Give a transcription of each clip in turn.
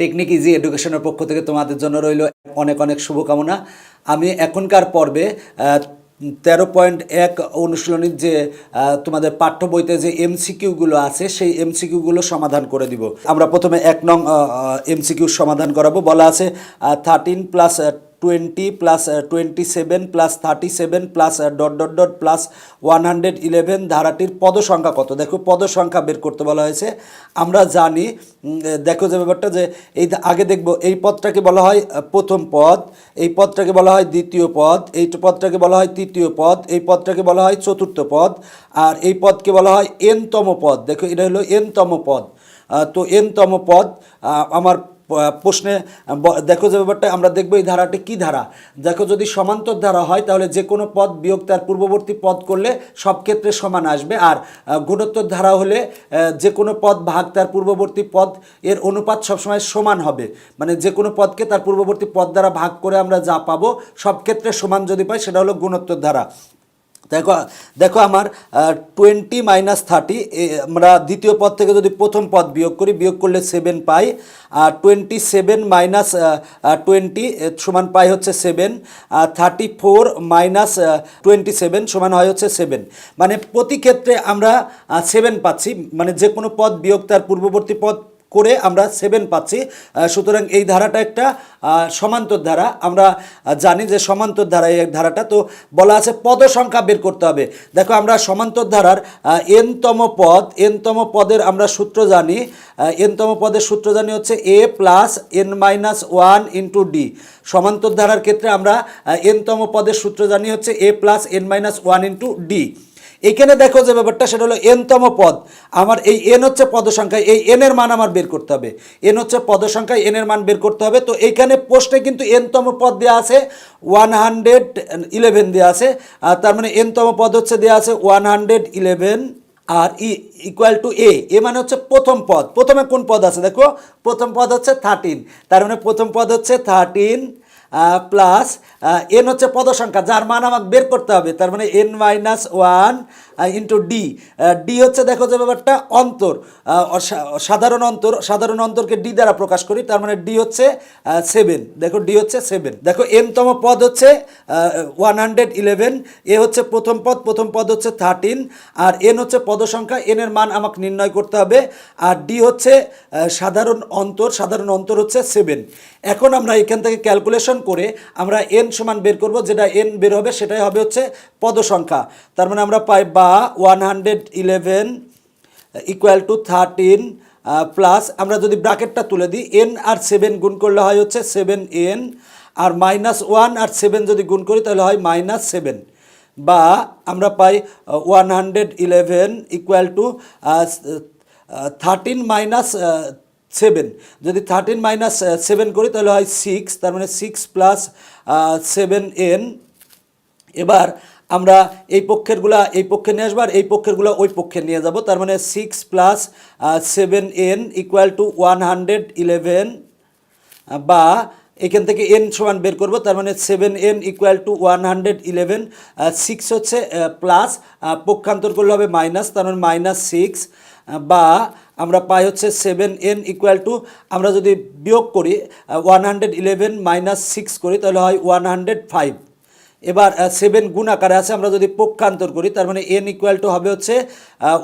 Technique easy এডুকেশনের পক্ষ থেকে তোমাদের জন্য রইল অনেক অনেক শুভকামনা। আমি এখনকার পর্বে তেরো পয়েন্ট এক অনুশীলনীর যে তোমাদের পাঠ্য বইতে যে এমসিকিউগুলো আছে, সেই এমসিকিউগুলো সমাধান করে দিব। আমরা প্রথমে এক নং এমসিকিউ সমাধান করাবো। বলা আছে thirteen plus twenty plus twenty seven plus thirty seven plus dot dot dot plus one hundred eleven ধারাটির পদসংখ্যা কত? দেখো, পদসংখ্যা বের করতে বলা হয়েছে। আমরা জানি দেখো যে ব্যাপারটা যে এই আগে দেখব, এই পদটাকে বলা হয় প্রথম পদ, এই পদটাকে বলা হয় দ্বিতীয় পদ এই পদটাকে বলা হয় তৃতীয় পদ, এই পদটাকে বলা হয় চতুর্থ পদ, আর এই পদকে বলা হয় এনতম পদ। দেখো, এটা হলো এনতম পদ। তো এনতম পদ আমার প্রশ্নে দেখো যে ব্যাপারটা, আমরা দেখব এই ধারাটি কি ধারা? দেখো যদি সমান্তর ধারা হয়, তাহলে যে কোনো পদ বিয়োগ তার পূর্ববর্তী পদ করলে সব ক্ষেত্রে সমান আসবে। আর গুণোত্তর ধারা হলে যে কোনো পদ ভাগ তার পূর্ববর্তী পদ, এর অনুপাত সবসময় সমান হবে। মানে যে কোনো পদকে তার পূর্ববর্তী পদ দ্বারা ভাগ করে আমরা যা পাবো, সব ক্ষেত্রে সমান যদি পাই, সেটা হলো গুণোত্তর ধারা। দেখো দেখো আমার টোয়েন্টি মাইনাস থার্টি আমরা দ্বিতীয় পদ থেকে যদি প্রথম পদ বিয়োগ করি, বিয়োগ করলে সেভেন পাই, আর টোয়েন্টি সেভেন মাইনাস টোয়েন্টি সমান পাই হচ্ছে সেভেন আর thirty four minus twenty seven সমান হয় হচ্ছে সেভেন মানে প্রতি ক্ষেত্রে আমরা সেভেন পাচ্ছি মানে যে কোনো পদ বিয়োগ তার পূর্ববর্তী পদ করে আমরা সেভেন পাচ্ছি। সুতরাং এই ধারাটা একটা সমান্তর ধারা। আমরা জানি যে সমান্তর ধারা এই ধারাটা, তো বলা আছে পদ সংখ্যা বের করতে হবে। দেখো, আমরা সমান্তর ধারার এনতম পদ এনতম পদের আমরা সূত্র জানি। এনতম পদের সূত্র জানি হচ্ছে A plus N minus one into D সমান্তর ধারার ক্ষেত্রে আমরা এনতম পদের সূত্র জানি হচ্ছে A plus N minus one into D এইখানে দেখো যে ব্যাপারটা, সেটা হলো এনতম পদ। আমার এই এন হচ্ছে পদ সংখ্যা এই এন এর মান আমার বের করতে হবে। এন হচ্ছে পদ সংখ্যা এন এর মান বের করতে হবে। তো এইখানে পোস্টে কিন্তু এনতম পদ দেওয়া আছে ওয়ান হান্ড্রেড ইলেভেন দেওয়া আছে। আর তার মানে এনতম পদ হচ্ছে দেওয়া আছে ওয়ান হান্ড্রেড ইলেভেন আর ই ইকুয়াল টু এ এ মানে হচ্ছে প্রথম পদ। প্রথমে কোন পদ আছে দেখো? প্রথম পদ হচ্ছে থার্টিন তার মানে প্রথম পদ হচ্ছে থার্টিন প্লাস এন হচ্ছে পদসংখ্যা, যার মান আমাকে বের করতে হবে, তার মানে N minus one into D D হচ্ছে দেখো যে ব্যাপারটা, অন্তর সাধারণ অন্তর, সাধারণ অন্তরকে ডি দ্বারা প্রকাশ করি, তার মানে ডি হচ্ছে সেভেন দেখো ডি হচ্ছে সেভেন দেখো এনতম পদ হচ্ছে ওয়ান হান্ড্রেড ইলেভেন এ হচ্ছে প্রথম পদ প্রথম পদ হচ্ছে থার্টিন আর এন হচ্ছে পদ সংখ্যা এন এর মান আমাকে নির্ণয় করতে হবে, আর ডি হচ্ছে সাধারণ অন্তর সাধারণ অন্তর হচ্ছে সেভেন এখন আমরা এখান থেকে ক্যালকুলেশন করে আমরা এন সমান বের করব, যেটা এন বের হবে সেটাই হবে হচ্ছে পদ সংখ্যা তার মানে আমরা পাই বা one hundred eleven equal to thirteen plus আমরা যদি ব্র্যাকেটটা তুলে দিই এন আর সেভেন গুণ করলে হয় হচ্ছে সেভেন এন, আর মাইনাস ওয়ান আর সেভেন যদি গুণ করি তাহলে হয় মাইনাস সেভেন। বা আমরা পাই one hundred eleven equal to thirteen minus seven. যদি থার্টিন মাইনাস সেভেন করি, তাহলে হয় সিক্স তার মানে সিক্স প্লাস সেভেন এন এবার আমরা এই পক্ষেরগুলা, এই পক্ষে নিয়ে আসব, আর এই পক্ষেরগুলো ওই পক্ষে নিয়ে যাব। তার মানে six plus seven N equal to one hundred eleven বা এখান থেকে এন সমান বের করব, তার মানে seven N equal to one hundred eleven six হচ্ছে প্লাস পক্ষান্তর করলে হবে মাইনাস তার মানে মাইনাস সিক্স বা আমরা পাই হচ্ছে সেভেন এন ইকুয়াল টু আমরা যদি বিয়োগ করি one hundred eleven minus six করি, তাহলে হয় ওয়ান হান্ড্রেড ফাইভ এবার সেভেন গুণ আকারে আছে, আমরা যদি পক্ষান্তর করি, তার মানে এন ইকুয়াল টু হবে হচ্ছে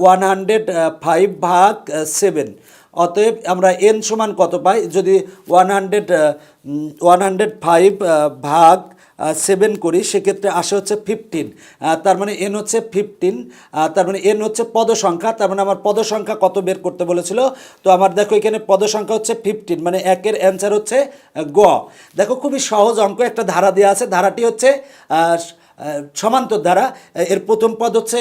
ওয়ান হান্ড্রেড ফাইভ ভাগ সেভেন অতএব আমরা এন সমান কত পাই? যদি one hundred one hundred five ভাগ সেভেন করি, সেক্ষেত্রে আসে হচ্ছে ফিফটিন তার মানে এন হচ্ছে ফিফটিন তার মানে এন হচ্ছে পদ সংখ্যা তার মানে আমার পদ সংখ্যা কত বের করতে বলেছিল? তো আমার দেখো এখানে পদ সংখ্যা হচ্ছে ফিফটিন মানে একের অ্যান্সার হচ্ছে গ। দেখো খুবই সহজ অঙ্ক, একটা ধারা দেওয়া আছে, ধারাটি হচ্ছে সমান্তর দ্বারা এর প্রথম পদ হচ্ছে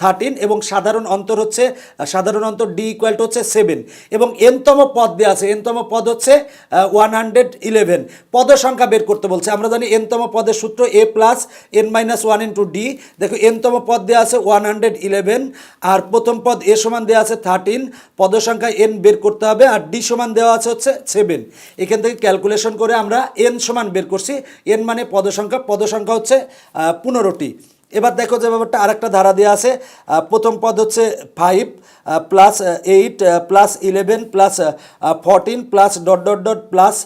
থার্টিন এবং সাধারণ অন্তর হচ্ছে সাধারণ অন্তর ডি ইকুয়াল টু হচ্ছে সেভেন এবং এনতম পদ দেওয়া আছে। এনতম পদ হচ্ছে ওয়ান হান্ড্রেড ইলেভেন পদ সংখ্যা বের করতে বলছে। আমরা জানি এনতম পদের সূত্র A plus N minus one into D দেখো এনতম পদ দেওয়া আছে ওয়ান হান্ড্রেড ইলেভেন আর প্রথম পদ এ সমান দেওয়া আছে থার্টিন পদ সংখ্যা এন বের করতে হবে আর ডি সমান দেওয়া আছে হচ্ছে সেভেন এখান থেকে ক্যালকুলেশন করে আমরা এন সমান বের করছি। এন মানে পদ সংখ্যা। পদ সংখ্যা হচ্ছে পনেরোটি। এবার দেখো যে ব্যাপারটা আরেকটা ধারা দেওয়া আছে। প্রথম পদ হচ্ছে five plus eight plus eleven plus fourteen plus dot dot dot plus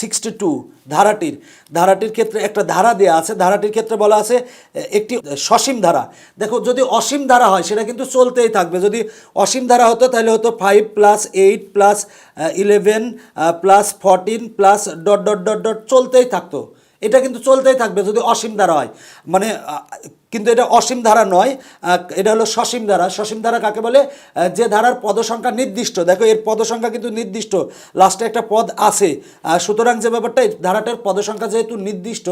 sixty two ধারাটির ধারাটির ক্ষেত্রে একটা ধারা দেওয়া আছে। ধারাটির ক্ষেত্রে বলা আছে একটি সসীম ধারা। দেখো, যদি অসীম ধারা হয়, সেটা কিন্তু চলতেই থাকবে। যদি অসীম ধারা হতো, তাহলে হতো five plus eight plus eleven plus fourteen plus dot dot dot dot চলতেই থাকতো। এটা কিন্তু চলতেই থাকবে যদি অসীম ধারা হয়। মানে কিন্তু এটা অসীম ধারা নয় এটা হলো সসীম ধারা। সসীম ধারা কাকে বলে? যে ধারার পদসংখ্যা নির্দিষ্ট। দেখো, এর পদসংখ্যা কিন্তু নির্দিষ্ট। লাস্টে একটা পদ আছে। সুতরাং যে ব্যাপারটা, এই ধারাটার পদসংখ্যা যেহেতু নির্দিষ্ট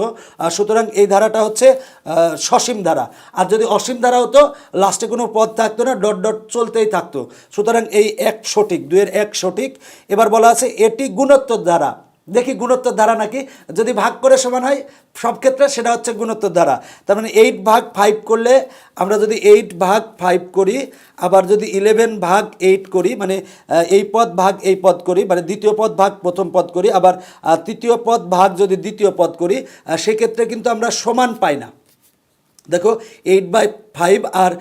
সুতরাং এই ধারাটা হচ্ছে সসীম ধারা। আর যদি অসীম ধারা হতো, লাস্টে কোনো পদ থাকতো না, ডট ডট চলতেই থাকতো। সুতরাং এই এক সঠিক দুয়ের এক সঠিক। এবার বলা আছে, এটি গুণোত্তর ধারা। দেখি গুণোত্তর ধারা নাকি? যদি ভাগ করে সমান হয়, সব ক্ষেত্রে সেটা হচ্ছে গুণোত্তর ধারা। তার মানে এইট ভাগ ফাইভ করলে আমরা যদি এইট ভাগ ফাইভ করি, আবার যদি ইলেভেন ভাগ এইট করি মানে এই পদ ভাগ এই পদ করি মানে দ্বিতীয় পদ ভাগ প্রথম পদ করি, আবার তৃতীয় পদ ভাগ যদি দ্বিতীয় পদ করি সেক্ষেত্রে কিন্তু আমরা সমান পাই না। দেখো এইট বাই ফাইভ আর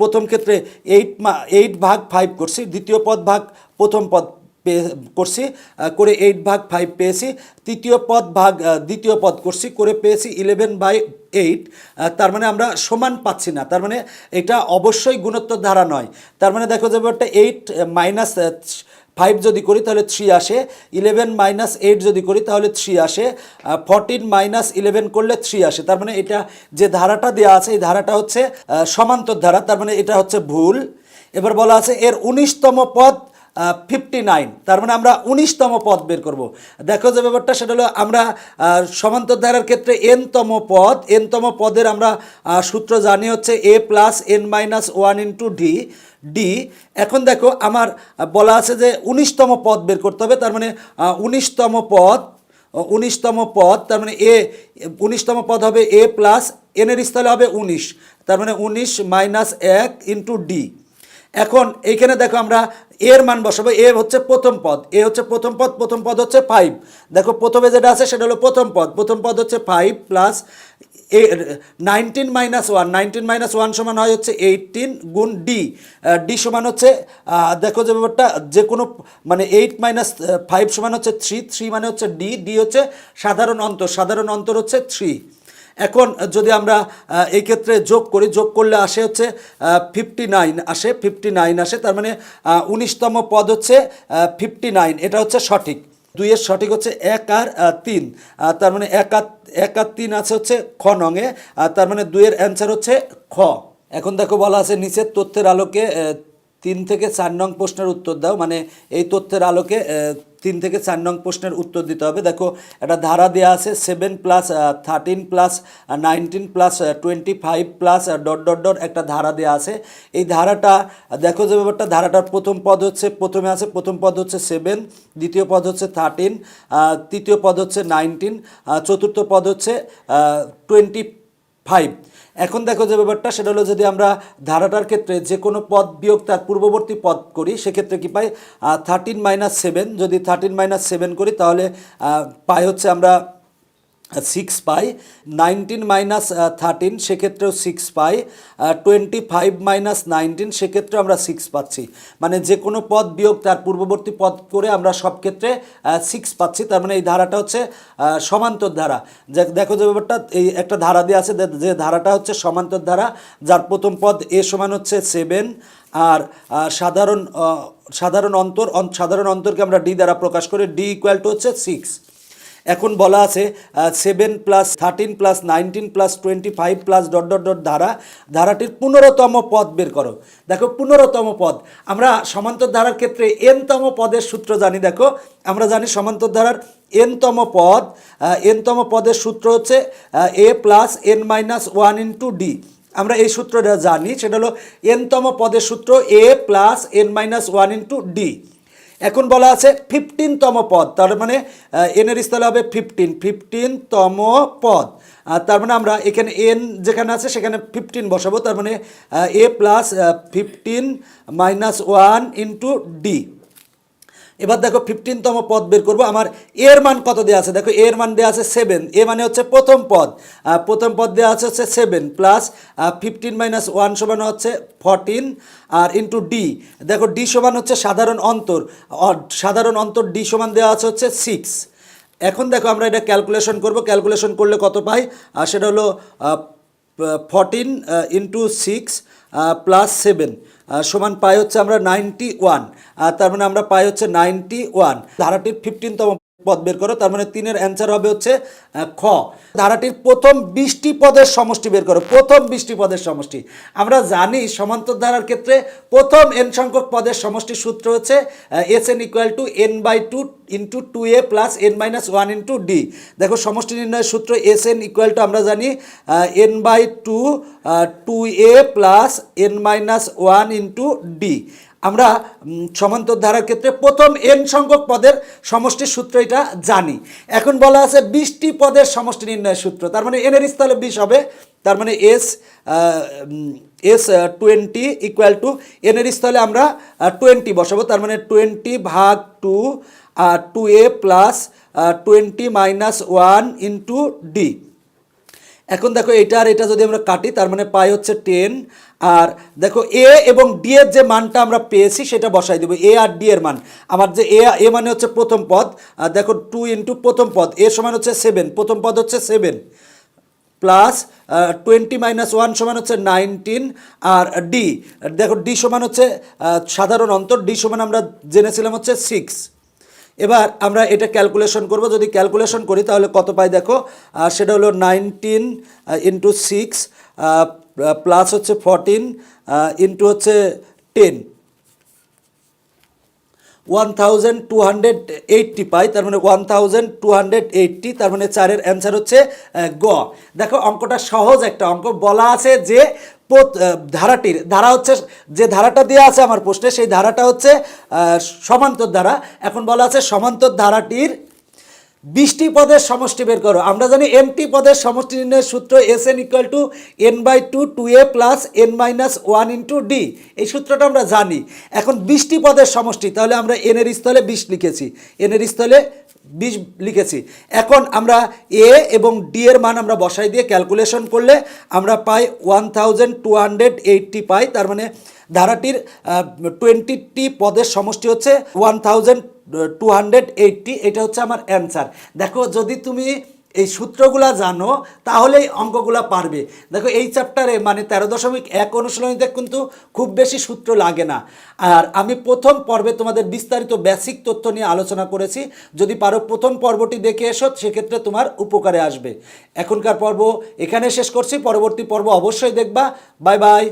প্রথম ক্ষেত্রে এইট মা এইট ভাগ ফাইভ করছি, দ্বিতীয় পদ ভাগ প্রথম পদ করছি করে এইট ভাগ ফাইভ পেয়েছি, তৃতীয় পদ ভাগ দ্বিতীয় পদ করছি, করে পেয়েছি ইলেভেন বাই এইট তার মানে আমরা সমান পাচ্ছি না, তার মানে এটা অবশ্যই গুণোত্তর ধারা নয়, তার মানে দেখো যাবে একটা এইট মাইনাস ফাইভ যদি করি তাহলে থ্রি আসে ইলেভেন মাইনাস এইট যদি করি তাহলে থ্রি আসে ফোরটিন মাইনাস ইলেভেন করলে থ্রি আসে, তার মানে এটা যে ধারাটা দেওয়া আছে এই ধারাটা হচ্ছে সমান্তর ধারা, তার মানে এটা হচ্ছে ভুল, এবার বলা আছে এর উনিশতম পদ ফিফটি নাইন। তার মানে আমরা উনিশতম পদ বের করব। দেখো যে ব্যাপারটা, সেটা হলো আমরা সমান্তর ধারার ক্ষেত্রে এনতম পদ। এনতম পদের আমরা সূত্র জানি হচ্ছে A plus N minus one into D. D, এখন দেখো আমার বলা আছে যে উনিশতম পদ বের করতে হবে। তার মানে উনিশতম পদ উনিশতম পদ, তার মানে এ, উনিশতম পদ হবে এ প্লাস এনের স্থলে হবে উনিশ। তার মানে উনিশ মাইনাস এক ইন্টু ডি। এখন এইখানে দেখো আমরা এর মান বসাবো, এ হচ্ছে প্রথম পদ, এ হচ্ছে প্রথম পদ প্রথম পদ হচ্ছে ফাইভ দেখো প্রথমে যেটা আছে সেটা হলো প্রথম পদ প্রথম পদ হচ্ছে five plus A nineteen minus one nineteen minus one সমান হয় হচ্ছে এইটিন গুণ ডি ডি সমান হচ্ছে দেখো যে ব্যাপারটা যে কোনো মানে এইট মাইনাস ফাইভ সমান হচ্ছে থ্রি থ্রি মানে হচ্ছে ডি ডি হচ্ছে সাধারণ অন্তর সাধারণ অন্তর হচ্ছে থ্রি এখন যদি আমরা এই ক্ষেত্রে যোগ করি, যোগ করলে আসে হচ্ছে ফিফটি নাইন আসে ফিফটি নাইন আসে, তার মানে উনিশতম পদ হচ্ছে ফিফটি নাইন এটা হচ্ছে সঠিক। দুইয়ের সঠিক হচ্ছে এক আর তিন তার মানে এক আর এক আর তিন আছে হচ্ছে খ নঙে তার মানে দুইয়ের অ্যান্সার হচ্ছে খ। এখন দেখো বলা আছে, নিচের তথ্যের আলোকে তিন থেকে চার নং প্রশ্নের উত্তর দাও মানে এই তথ্যের আলোকে তিন থেকে চার নং প্রশ্নের উত্তর দিতে হবে। দেখো, একটা ধারা দেওয়া আছে seven plus thirteen plus nineteen plus twenty five plus dot dot dot একটা ধারা দেওয়া আছে। এই ধারাটা, দেখো যে ব্যাপারটা, ধারাটার প্রথম পদ হচ্ছে, প্রথমে আছে, প্রথম পদ হচ্ছে সেভেন দ্বিতীয় পদ হচ্ছে থার্টিন তৃতীয় পদ হচ্ছে নাইনটিন চতুর্থ পদ হচ্ছে টোয়েন্টি ফাইভ এখন দেখো যে ব্যাপারটা, সেটা হলো যদি আমরা ধারাটার ক্ষেত্রে যে কোনো পদ বিয়োগ তার পূর্ববর্তী পদ করি, সেক্ষেত্রে কি পাই? থার্টিন মাইনাস সেভেন যদি থার্টিন মাইনাস সেভেন করি, তাহলে পাই হচ্ছে আমরা সিক্স পাই নাইনটিন মাইনাস থার্টিন সেক্ষেত্রেও সিক্স পাই টোয়েন্টি ফাইভ মাইনাস নাইনটিন সেক্ষেত্রেও আমরা সিক্স পাচ্ছি। মানে যে কোনো পদ বিয়োগ তার পূর্ববর্তী পদ করে আমরা সব ক্ষেত্রে সিক্স পাচ্ছি। তার মানে এই ধারাটা হচ্ছে সমান্তর ধারা। দেখো যে ব্যাপারটা, এই একটা ধারা দিয়ে আছে, যে- ধারাটা হচ্ছে সমান্তর ধারা, যার প্রথম পদ এ সমান হচ্ছে সেভেন আর সাধারণ সাধারণ অন্তর সাধারণ অন্তরকে আমরা ডি দ্বারা প্রকাশ করি ডি ইকুয়াল টু হচ্ছে সিক্স এখন বলা আছে seven plus thirteen plus nineteen plus twenty five plus dot dot dot ধারা, ধারাটির পনেরোতম পদ বের করো। দেখো, পনেরোতম পদ। আমরা সমান্তর ধারার ক্ষেত্রে এনতম পদের সূত্র জানি, দেখো। আমরা জানি সমান্তর ধারার এনতম পদ এনতম পদের সূত্র হচ্ছে A plus N minus one into D আমরা এই সূত্রটা জানি, সেটা হলো এনতম পদের সূত্র A plus N minus one into D এখন বলা আছে ফিফটিনতম পদ, তার মানে এনের স্থলে হবে ফিফটিন ফিফটিনতম পদ। তার মানে আমরা এখানে এন যেখানে আছে সেখানে ফিফটিন বসাবো, তার মানে A plus fifteen minus one into D এবার দেখো ফিফটিনতম পদ বের করব। আমার এর মান কত দেওয়া আছে? দেখো, এর মান দেওয়া আছে সেভেন এ মানে হচ্ছে প্রথম পদ। প্রথম পদ দেওয়া আছে হচ্ছে seven plus fifteen minus one সমান হচ্ছে ফরটিন আর ইন্টু ডি দেখো ডি সমান হচ্ছে সাধারণ অন্তর। সাধারণ অন্তর ডি সমান দেওয়া আছে হচ্ছে সিক্স এখন দেখো, আমরা এটা ক্যালকুলেশন করব। ক্যালকুলেশন করলে কত পাই? সেটা হলো fourteen into six plus seven সমান পাই হচ্ছে আমরা নাইনটি ওয়ান তার মানে আমরা পাই হচ্ছে নাইনটি ওয়ান ধারাটির ফিফটিনতম পদ বের করো, তার মানে তিনের অ্যান্সার হবে হচ্ছে খ। ধারাটির প্রথম বিশটি পদের সমষ্টি বের করো, প্রথম বিশটি পদের সমষ্টি। আমরা জানি সমান্তর ধারার ক্ষেত্রে প্রথম এন সংখ্যক পদের সমষ্টির সূত্র হচ্ছে S N equal to N by two into two A plus N minus one into D দেখো, সমষ্টি নির্ণয়ের সূত্র এস এন ইকুয়াল টু আমরা জানি N by two two A plus N minus one into D আমরা সমান্তর ধারার ক্ষেত্রে প্রথম এন সংখ্যক পদের সমষ্টির সূত্র এটা জানি। এখন বলা আছে বিশটি পদের সমষ্টি নির্ণয়ের সূত্র। তার মানে এনের স্থলে বিশ হবে। তার মানে S S twenty equal to এনের স্থলে আমরা টোয়েন্টি বসাবো। তার মানে টোয়েন্টি ভাগ two two A plus twenty minus one into D এখন দেখো এটা আর এটা যদি আমরা কাটি, তার মানে পাই হচ্ছে টেন আর দেখো এ এবং ডি এর যে মানটা আমরা পেয়েছি সেটা বসাই দেবো এ আর ডি এর মান। আমার যে এ এ মানে হচ্ছে প্রথম পদ, আর দেখো টু ইন্টু প্রথম পদ এ সমান হচ্ছে সেভেন প্রথম পদ হচ্ছে seven plus twenty minus one সমান হচ্ছে নাইনটিন আর ডি দেখো ডি সমান হচ্ছে সাধারণ অন্তর ডি সমান আমরা জেনেছিলাম হচ্ছে সিক্স এবার আমরা এটা ক্যালকুলেশন করব। যদি ক্যালকুলেশন করি, তাহলে কত পাই দেখো? সেটা হলো নাইনটিন ইন্টু সিক্স প্লাস হচ্ছে ফরটিন ইন্টু হচ্ছে ten one thousand two hundred eighty পাই, তার মানে one thousand two hundred eighty, তার মানে চারের অ্যান্সার হচ্ছে গ। দেখো, অঙ্কটা সহজ একটা অঙ্ক। বলা আছে যে ধারাটির, ধারা হচ্ছে, যে ধারাটা দেওয়া আছে আমার প্রশ্নে, সেই ধারাটা হচ্ছে সমান্তর ধারা। এখন বলা আছে সমান্তর ধারাটির বিশটি পদের সমষ্টি বের করো। আমরা জানি এমটি পদের সমষ্টি নির্ণয়ের সূত্র S N equal to N by two two A plus N minus one into D এই সূত্রটা আমরা জানি। এখন বিশটি পদের সমষ্টি, তাহলে আমরা এনের স্থলে বিশ লিখেছি। এনের স্থলে বিশ লিখেছি। এখন আমরা এ এবং ডি এর মান আমরা বসাই দিয়ে ক্যালকুলেশন করলে আমরা পাই one thousand two hundred eighty পাই। তার মানে ধারাটির টোয়েন্টিটি পদের সমষ্টি হচ্ছে one thousand two hundred eighty এটা হচ্ছে আমার অ্যান্সার দেখো, যদি তুমি এই সূত্রগুলা জানো, তাহলেই অঙ্কগুলা পারবে। দেখো, এই চ্যাপ্টারে মানে তেরো দশমিক এক অনুশীলনীতে কিন্তু খুব বেশি সূত্র লাগে না। আর আমি প্রথম পর্বে তোমাদের বিস্তারিত বেসিক তথ্য নিয়ে আলোচনা করেছি। যদি পারো প্রথম পর্বটি দেখে এসো, সেক্ষেত্রে তোমার উপকারে আসবে। এখনকার পর্ব এখানে শেষ করছি। পরবর্তী পর্ব অবশ্যই দেখবা। Bye bye.